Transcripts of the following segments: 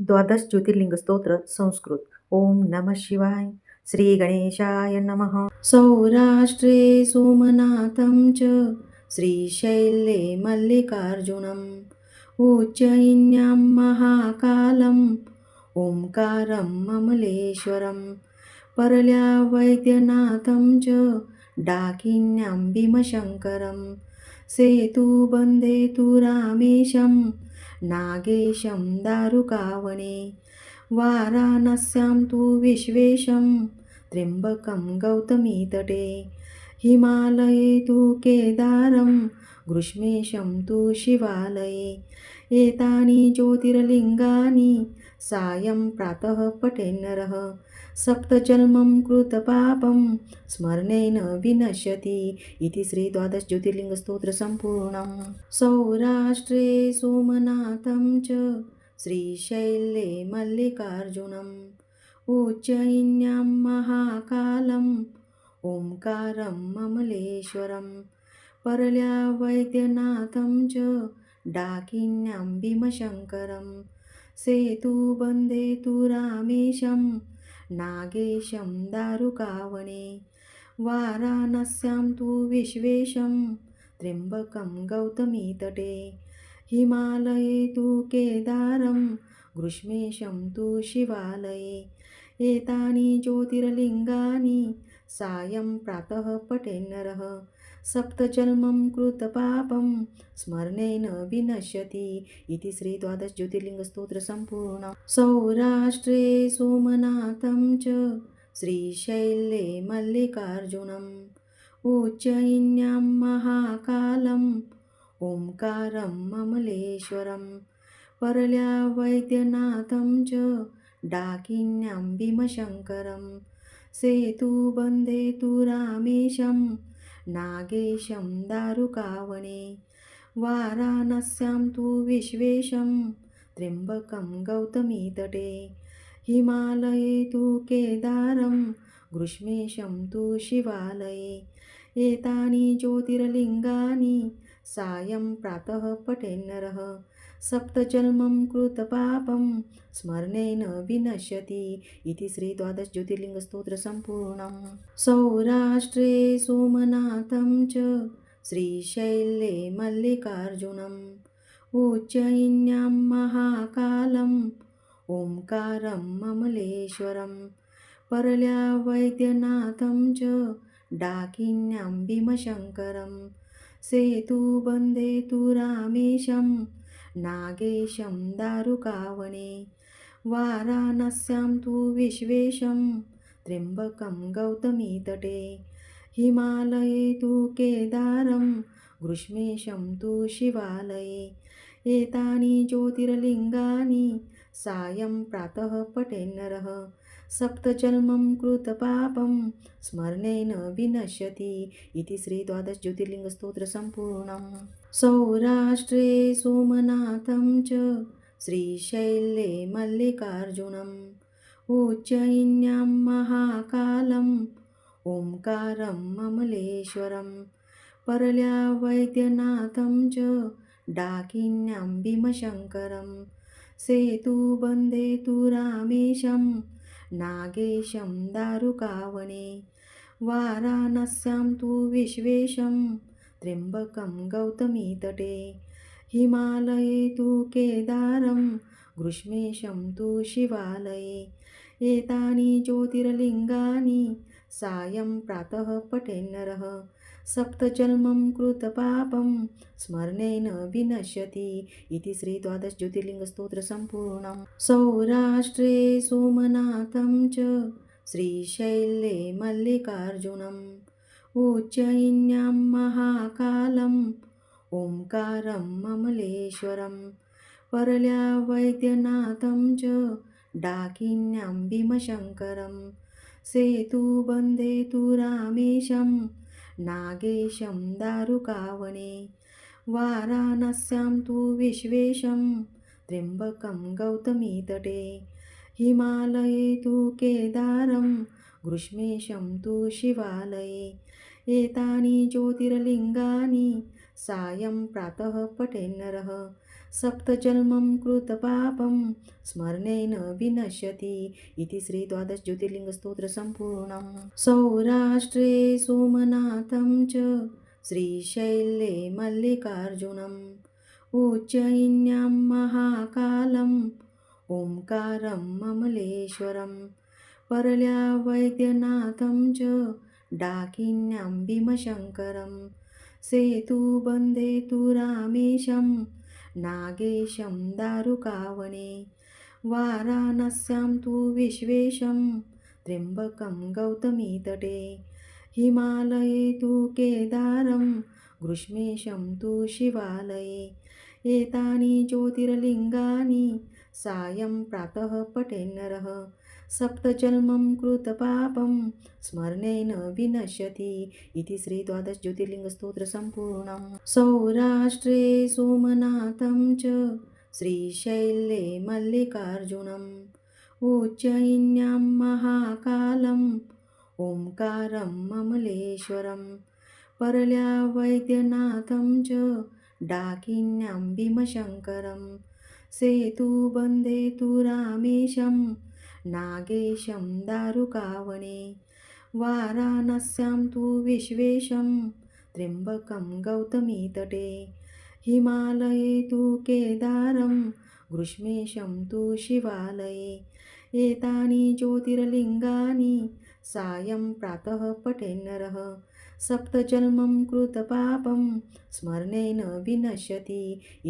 द्वादश ज्योतिर्लिंग स्तोत्र संस्कृत. ओम नम शिवाय. श्री गणेशाय नमः. सौराष्ट्रे सोमनाथं च श्रीशैले मल्लिकार्जुनम् उज्जयिन्यां महाकालम् ओंकारं ममलेश्वरं परल्या वैद्यनाथं च डाकिन्यां भीमशङ्करं सेतुबन्धे तु रामेशं नागेशं दारुकावणे वाराणस्यां तु विश्वेशं त्र्यम्बकं गौतमीतटे। हिमालये तु केदारं ग्रीष्मेशं तु शिवालये। एतानि ज्योतिर्लिङ्गानि सायं प्रातः पठेन्नरः सप्तजन्मं कृतपापं स्मरणेन विनश्यति इति श्रीद्वादश ज्योतिर्लिङ्गस्तोत्रसम्पूर्णं सौराष्ट्रे सोमनाथं च श्रीशैले मल्लिकार्जुनम् उज्जयिन्यां महाकालम् ओंकारं ममलेश्वरं परल्या वैद्यनाथं च डाकिन्यां भीमशङ्करं सेतुबन्धे तु रामेशं नागेशं दारुकावणे वाराणस्यां तु विश्वेशं त्र्यम्बकं गौतमीतटे. हिमालये तु केदारं ग्रीष्मेशं तु शिवालये. एतानि ज्योतिर्लिङ्गानि सायं प्रातः पटेन्नरः सप्तजन्मं कृतपापं स्मरणेन विनश्यति इति श्रीद्वादश ज्योतिर्लिङ्गस्तोत्रसम्पूर्णं सौराष्ट्रे सोमनाथं च श्रीशैले मल्लिकार्जुनम् उज्जयिन्यां महाकालम् ओंकारं ममलेश्वरं। परल्या वैद्यनाथं च डाकिन्यां भीमशङ्करं। सेतुबन्धे तु रामेशं नागेशं दारुकावणे वाराणस्यां तु विश्वेशं त्र्यम्बकं गौतमीतटे। हिमालये तु केदारं ग्रीष्मेशं तु शिवालये। एतानि ज्योतिर्लिङ्गानि सायं प्रातः पठेन्नरः। सप्तजन्मं कृतपापं स्मरणेन विनश्यति इति श्रीद्वादश ज्योतिर्लिङ्गस्तोत्रसम्पूर्णं सौराष्ट्रे सोमनाथं च श्रीशैले मल्लिकार्जुनम् उज्जयिन्यां महाकालम् ओंकारं ममलेश्वरं परल्या वैद्यनाथं च डाकिन्यां भीमशङ्करं सेतुबन्धे तु रामेशं नागेशं दारुकावने वाराणस्यां तु विश्वेशं त्र्यम्बकं गौतमीतटे हिमालये तु केदारं ग्रीष्मेशं तु शिवालये एतानि ज्योतिर्लिङ्गानि सायं प्रातः पठेन्नरः सप्तजन्मं कृतपापं स्मरणेन विनश्यति इति श्रीद्वादश ज्योतिर्लिङ्गस्तोत्रसम्पूर्णं सौराष्ट्रे सोमनाथं च श्रीशैले मल्लिकार्जुनम् उज्जयिन्यां महाकालम् ओङ्कारं ममलेश्वरं परल्या वैद्यनाथं च डाकिन्यां भीमशङ्करं सेतुबन्धे तु रामेशं नागेशं दारुकावने वाराणस्यां तु विश्वेशं त्र्यम्बकं गौतमीतटे। हिमालये तु केदारं, ग्रीष्मेशं तु शिवालये। एतानि ज्योतिर्लिङ्गानि, सायं प्रातः पठेन्नरः सप्तजन्मं कृतपापं स्मरणेन विनश्यति इति श्रीद्वादश ज्योतिर्लिङ्गस्तोत्रसम्पूर्णं सौराष्ट्रे सोमनाथं च, श्रीशैले मल्लिकार्जुनम्। उज्जयिन्यां महाकालम् ओंकारं ममलेश्वरं परल्या वैद्यनाथं च डाकिन्यां भीमशङ्करं सेतुबन्धे तु रामेशं नागेशं दारुकावणे वाराणस्यां तु विश्वेशं त्र्यम्बकं गौतमीतटे हिमालये तु केदारं ग्रीष्मेशं तु शिवालये एतानि ज्योतिर्लिङ्गानि सायं प्रातः पठेन्नरः सप्तजन्मं कृतपापं स्मरणेन विनश्यति इति श्रीद्वादशज्योतिर्लिङ्गस्तोत्रसम्पूर्णं सौराष्ट्रे सोमनाथं च श्रीशैले मल्लिकार्जुनम् उज्जयिन्यां महाकालम् ओंकारं ममलेश्वरं। परल्या वैद्यनाथं च डाकिन्यां भीमशङ्करं सेतुबन्धे तु रामेशं नागेशं दारुकावणे वाराणस्यां तु विश्वेशं त्र्यम्बकं गौतमीतटे। हिमालये तु केदारं ग्रीष्मेशं तु शिवालये। एतानि ज्योतिर्लिङ्गानि सायं प्रातः पठेन्नरः सप्तजन्मं कृतपापं स्मरणेन विनश्यति इति श्रीद्वादशज्योतिर्लिङ्गस्तोत्रसम्पूर्णं सौराष्ट्रे सोमनाथं च श्रीशैले मल्लिकार्जुनम् उज्जयिन्यां महाकालम् ओंकारं ममलेश्वरं। परल्या वैद्यनाथं च डाकिन्यां सेतु सेतुबन्धे तु रामेशं नागेशं दारुकावणे वाराणस्यां तु विश्वेशं त्र्यम्बकं गौतमीतटे हिमालये तु केदारं ग्रीष्मेशं तु शिवालये एतानि ज्योतिर्लिङ्गानि सायं प्रातः पठेन्नरः सप्तजन्मं कृतपापं स्मरणेन विनश्यति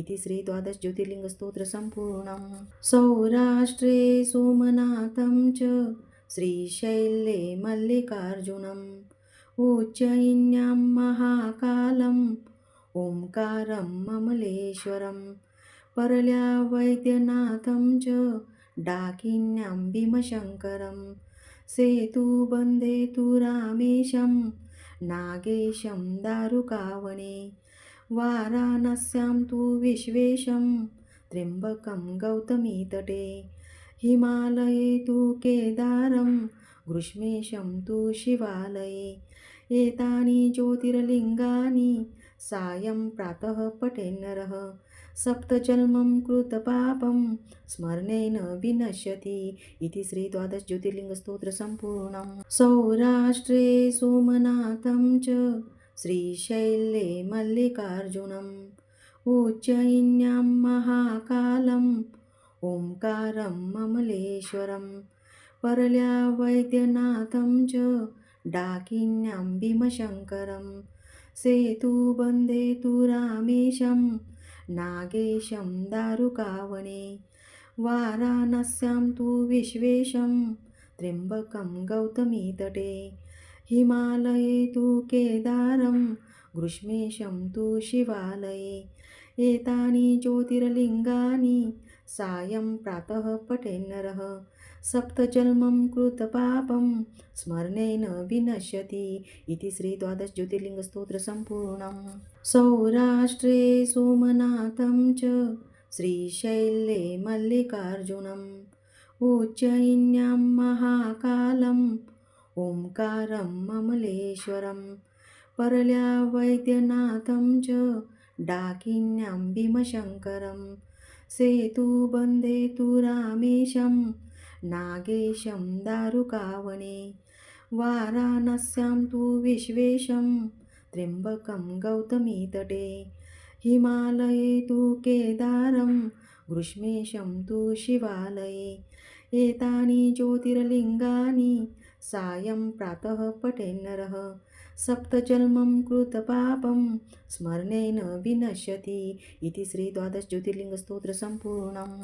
इति श्रीद्वादशज्योतिर्लिङ्गस्तोत्रसम्पूर्णं सौराष्ट्रे सोमनाथं च श्रीशैले मल्लिकार्जुनम् उज्जयिन्यां महाकालम् ओंकारं ममलेश्वरं परल्या वैद्यनाथं च डाकिन्यां भीमशङ्करं सेतुबन्धे तु रामेशं नागेशं दारुकावणे वाराणस्यां तु विश्वेशं त्र्यम्बकं गौतमीतटे। हिमालये तु केदारं ग्रीष्मेशं तु शिवालये। एतानि ज्योतिर्लिङ्गानि सायं प्रातः पठेन्नरः सप्तजन्मं कृतपापं स्मरणेन विनश्यति इति श्रीद्वादशज्योतिर्लिङ्गस्तोत्रसम्पूर्णं। सौराष्ट्रे सोमनाथं च श्रीशैले मल्लिकार्जुनम् उज्जयिन्यां महाकालम् ओंकारं ममलेश्वरं। परल्या वैद्यनाथं च डाकिन्यां भीमशङ्करं। सेतुबन्धे तु रामेशं नागेशं दारुकावणे वाराणस्यां तु विश्वेशं त्र्यम्बकं गौतमीतटे। हिमालये तु केदारं ग्रीष्मेशं तु शिवालये। एतानि ज्योतिर्लिङ्गानि सायं प्रातः पठेन्नरः सप्तजन्मं कृतपापं स्मरणेन विनश्यति इति श्रीद्वादशज्योतिर्लिङ्गस्तोत्रसम्पूर्णं सौराष्ट्रे सोमनाथं च श्रीशैले मल्लिकार्जुनम् उज्जयिन्यां महाकालम् ओंकारं ममलेश्वरं परल्या वैद्यनाथं च डाकिन्यां भीमशङ्करं सेतुबन्धे तु रामेशं नागेशं दारुकावणे वाराणस्यां तु विश्वेशं त्र्यम्बकं गौतमीतटे हिमालये तु केदारं ग्रीष्मेशं तु शिवालये। एतानि ज्योतिर्लिङ्गानि सायं प्रातः पठेन्नरः सप्तजन्मं कृतपापं स्मरणेन विनश्यति इति श्रीद्वादशज्योतिर्लिङ्गस्तोत्रसम्पूर्णं